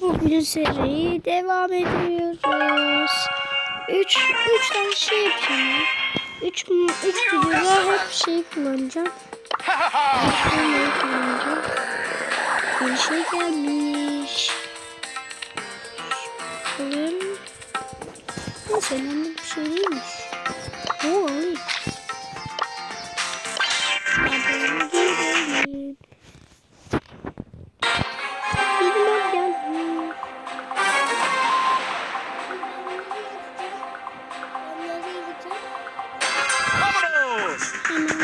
Bugün seriyi devam ediyoruz. Üç, üç tane şey yapacağım ya. Üç, üç videoda hep şey kullanacağım. Neyi kullanacağım? Bir şey gelmiş. Bakalım. Neyse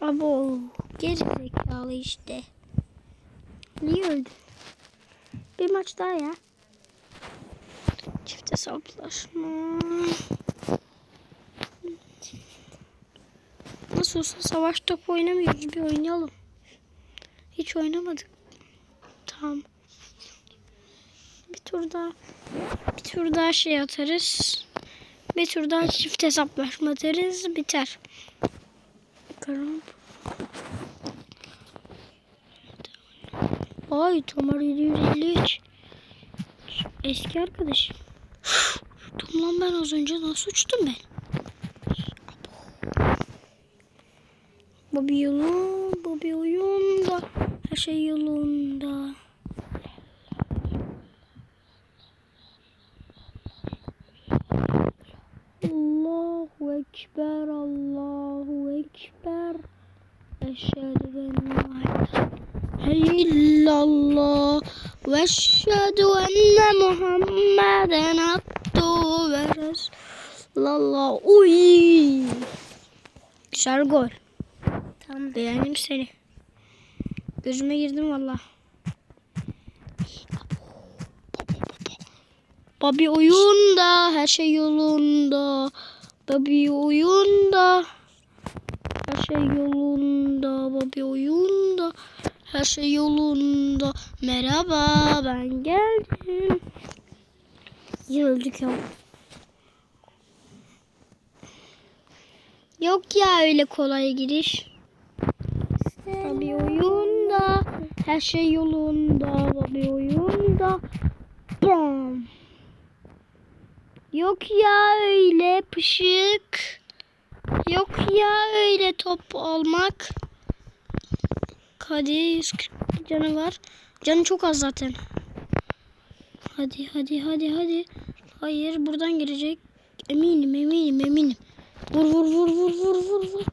Abo. Geri zekalı işte. Niye öldü? Bir maç daha ya. Çift hesaplaşma. Nasıl olsa savaş topu oynamıyoruz. Bir oynayalım. Hiç oynamadık. Tamam. Bir tur daha bir tur daha şey atarız. Bir tur daha çift hesaplaşma atarız. Biter. Bakalım. Ay Tomar 753. Eski arkadaşım. Uçtum lan ben az önce nasıl uçtum ben? Bu yolun, bu bir oyunda. Her şey yolunda. Eşhedü en illallah ve eşhedü enne Muhammeden abduhu ve resulallah. Uy. Güzel gol. Tamam beğendim seni. Gözüme girdim valla. Babi oyunda, her şey yolunda. Babi oyunda, şey yolunda. Babi oyunda, her şey yolunda. Merhaba, ben geldim. Yine ya. Yok ya öyle kolay giriş. Babi oyunda, her şey yolunda. Babi oyunda. Bam. Yok ya öyle pışık. Yok ya öyle top almak. Hadi 140 canı var. Canı çok az zaten. Hadi hadi hadi hadi. Hayır buradan girecek. Eminim eminim eminim. Vur vur vur vur vur vur vur.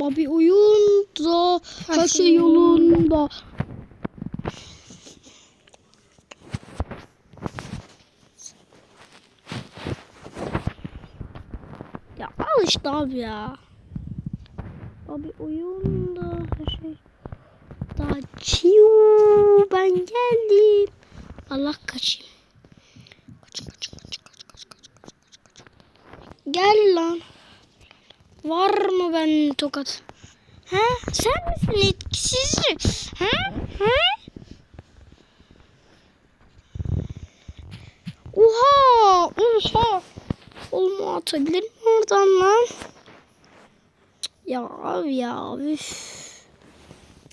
Babi oyunda. Her şey yolunda. işte abi ya. Abi oyunda her şey. Daha çiu ben geldim. Allah kaçayım. Kaç kaç kaç kaç kaç kaç kaç kaç. Gel lan. Var mı ben tokat? Ha? Sen misin etkisiz? Ha? Ha? Oha! Oha! Olma atabilir mi oradan lan? Ya abi ya üf.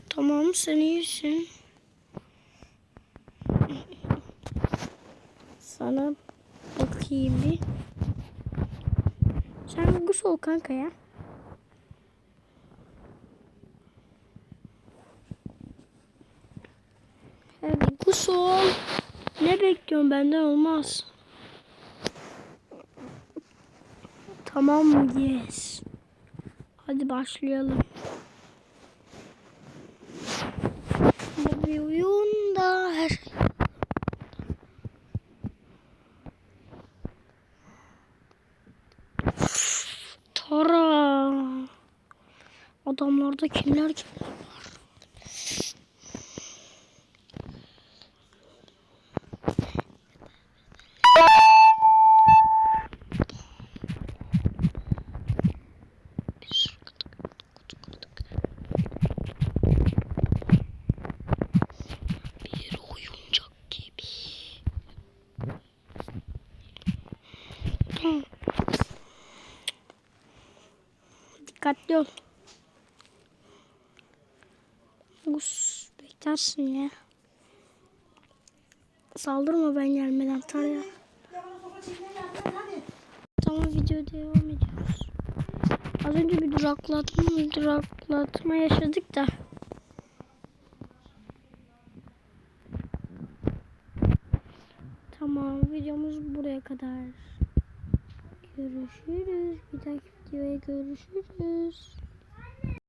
Tamam sen iyisin. Sana bakayım bir. Sen Gus ol kanka ya. Hadi Gus ol. Ne bekliyorsun benden olmaz. Tamam yes. Hadi başlayalım. Bu bir oyunda her şey. Tara. Adamlarda kimler kimler var? Bir sürü kutu kutu kırdık. Bir oyuncak gibi. Tamam. Dikkatli ol. Us beklersin ya. Saldırma ben gelmeden Tarya. Tamam video devam ediyoruz. Az önce bir duraklatma, duraklatma yaşadık da. Tamam videomuz buraya kadar. Görüşürüz. Bir dahaki videoya görüşürüz.